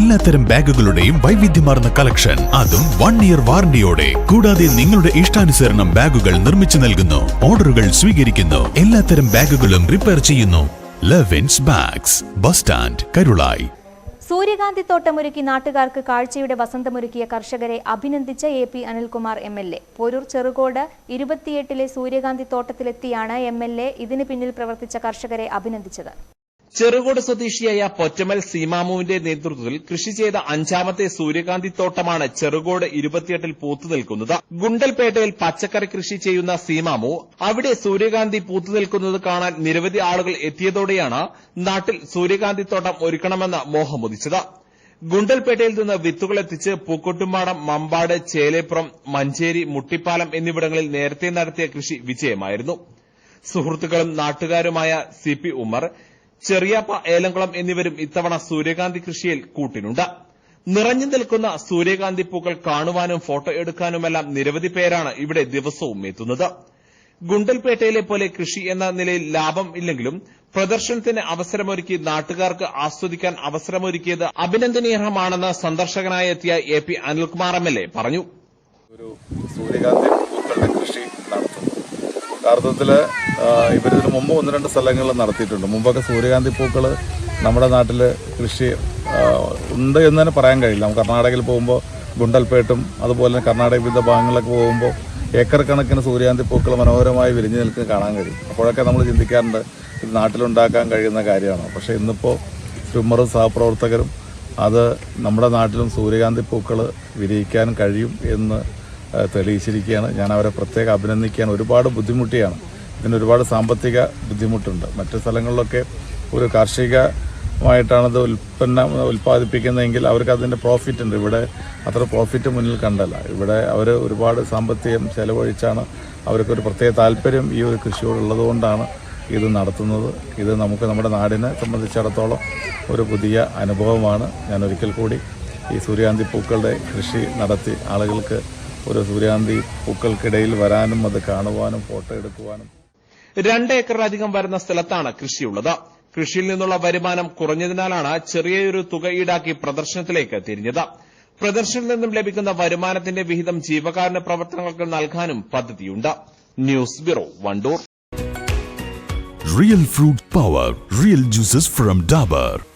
എല്ലാത്തരം ബാഗുകളുടെയും വൈവിധ്യമാർന്ന കളക്ഷൻ. അതും വൺ ഇയർ വാറണ്ടിയോടെ കൂടാതെ നിങ്ങളുടെ ഇഷ്ടാനുസരണം ബാഗുകൾ നിർമ്മിച്ചു നൽകുന്നു. ഓർഡറുകൾ സ്വീകരിക്കുന്നു. എല്ലാത്തരം ബാഗുകളും റിപ്പയർ ചെയ്യുന്നു. Levins bags bus stand Karulai സൂര്യകാന്തി തോട്ടമൊരുക്കി നാട്ടുകാർക്ക് കാഴ്ചയുടെ വസന്തമൊരുക്കിയ കർഷകരെ അഭിനന്ദിച്ച A P Anilkumar M L A. Porur Cherukode ഇരുപത്തിയെട്ടിലെ സൂര്യകാന്തി തോട്ടത്തിലെത്തിയാണ് എം എൽ എ ഇതിന് പിന്നിൽ പ്രവർത്തിച്ച കർഷകരെ അഭിനന്ദിച്ചത്. ചെറുകോട് സ്വദേശിയായ പൊറ്റമൽ സീമാമുവിന്റെ നേതൃത്വത്തിൽ കൃഷി ചെയ്ത അഞ്ചാമത്തെ സൂര്യകാന്തി തോട്ടമാണ് ചെറുകോട് ഇരുപത്തിയെട്ടിൽ പൂത്തു നിൽക്കുന്നത്. ഗുണ്ടൽപേട്ടയിൽ പച്ചക്കറി കൃഷി ചെയ്യുന്ന സീമാമു അവിടെ സൂര്യകാന്തി പൂത്തു നിൽക്കുന്നത് കാണാൻ നിരവധി ആളുകൾ എത്തിയതോടെയാണ് നാട്ടിൽ സൂര്യകാന്തി തോട്ടം ഒരുക്കണമെന്ന് മോഹമുദിച്ചത് ഗുണ്ടൽപേട്ടയിൽ നിന്ന് വിത്തുകൾ എത്തിച്ച് പൂക്കൊട്ടുംപാടം മമ്പാട് ചേലേപ്പുറം മഞ്ചേരി മുട്ടിപ്പാലം എന്നിവിടങ്ങളിൽ നേരത്തെ നടത്തിയ കൃഷി വിജയമായിരുന്നു. സുഹൃത്തുക്കളും നാട്ടുകാരുമായ സി പി ഉമർ ചെറിയാപ്പ ഏലംകുളം എന്നിവരും ഇത്തവണ സൂര്യകാന്തി കൃഷിയിൽ കൂട്ടിനുണ്ട്. നിറഞ്ഞു നിൽക്കുന്ന സൂര്യകാന്തി പൂക്കൾ കാണുവാനും ഫോട്ടോ എടുക്കാനുമെല്ലാം നിരവധി പേരാണ് ഇവിടെ ദിവസവും എത്തുന്നത്. ഗുണ്ടൽപേട്ടയിലെ പോലെ കൃഷി എന്ന നിലയിൽ ലാഭം ഇല്ലെങ്കിലും പ്രദർശനത്തിന് അവസരമൊരുക്കി നാട്ടുകാർക്ക് ആസ്വദിക്കാൻ അവസരമൊരുക്കിയത് അഭിനന്ദനീയമാണെന്ന് സന്ദർശകനായി എത്തിയ A P Anilkumar M L A പറഞ്ഞു. ഒരു സൂര്യകാന്തി പൂക്കളുടെ കൃഷി നടത്തുന്നു. യഥാർത്ഥത്തിൽ ഇവരിതിന് മുമ്പ് ഒന്ന് രണ്ട് സ്ഥലങ്ങളിൽ നടത്തിയിട്ടുണ്ട്. മുമ്പൊക്കെ സൂര്യകാന്തി പൂക്കൾ നമ്മുടെ നാട്ടിൽ കൃഷി ഉണ്ട് എന്ന് തന്നെ പറയാൻ കഴിയില്ല. നമുക്ക് കർണാടകയിൽ പോകുമ്പോൾ ഗുണ്ടൽപേട്ടും അതുപോലെ തന്നെ കർണാടക വിവിധ ഭാഗങ്ങളിലൊക്കെ പോകുമ്പോൾ ഏക്കർ കണക്കിന് സൂര്യകാന്തി പൂക്കൾ മനോഹരമായി വിരിഞ്ഞു നിൽക്കുന്ന കാണാൻ കഴിയും. അപ്പോഴൊക്കെ നമ്മൾ ചിന്തിക്കാറുണ്ട് ഇത് നാട്ടിലുണ്ടാക്കാൻ കഴിയുന്ന കാര്യമാണ്? പക്ഷേ ഇന്നിപ്പോൾ ട്യൂമറും സഹപ്രവർത്തകരും അത് നമ്മുടെ നാട്ടിലും സൂര്യകാന്തി പൂക്കൾ വിരിയിക്കാൻ കഴിയും എന്ന് തെളിയിച്ചിരിക്കുകയാണ്. ഞാൻ അവരെ പ്രത്യേകം അഭിനന്ദിക്കാൻ ഒരുപാട് ബുദ്ധിമുട്ടിയാണ്. ഇതിനൊരുപാട് സാമ്പത്തിക ബുദ്ധിമുട്ടുണ്ട്. മറ്റ് സ്ഥലങ്ങളിലൊക്കെ ഒരു കാർഷികമായിട്ടാണത് ഉൽപ്പന്നം ഉൽപ്പാദിപ്പിക്കുന്നതെങ്കിൽ അവർക്ക് അതിന്റെ പ്രോഫിറ്റ് ഉണ്ട്. ഇവിടെ അത്ര പ്രോഫിറ്റ് മുന്നിൽ കണ്ടല്ല. ഇവിടെ അവർ ഒരുപാട് സാമ്പത്തികം ചെലവഴിച്ചാണ് അവർക്കൊരു പ്രത്യേക താല്പര്യം ഈ ഒരു കൃഷിയോടുള്ളതുകൊണ്ടാണ് ഇത് നടത്തുന്നത്. ഇത് നമുക്ക് നമ്മുടെ നാടിനെ സംബന്ധിച്ചിടത്തോളം ഒരു പുതിയ അനുഭവമാണ്. ഞാൻ ഒരിക്കൽ കൂടി ഈ സൂര്യകാന്തി പൂക്കളുടെ കൃഷി നടത്തി ആളുകൾക്ക് ഒരു സൂര്യാന്തി പൂക്കൾക്കിടയിൽ വരാനും അത് കാണുവാനും ഫോട്ടോ എടുക്കുവാനും. രണ്ട് ഏക്കറിലധികം വരുന്ന സ്ഥലത്താണ് കൃഷിയുള്ളത്. കൃഷിയിൽ നിന്നുള്ള വരുമാനം കുറഞ്ഞതിനാലാണ് ചെറിയൊരു തുക ഈടാക്കി പ്രദർശനത്തിലേക്ക് തിരിഞ്ഞത്. പ്രദർശനത്തിൽ നിന്നും ലഭിക്കുന്ന വരുമാനത്തിന്റെ വിഹിതം ജീവകാരുണ്യ പ്രവർത്തനങ്ങൾക്ക് നൽകാനും പദ്ധതിയുണ്ട്. News bureau Wandoor. Real fruit power real juices from Dabur.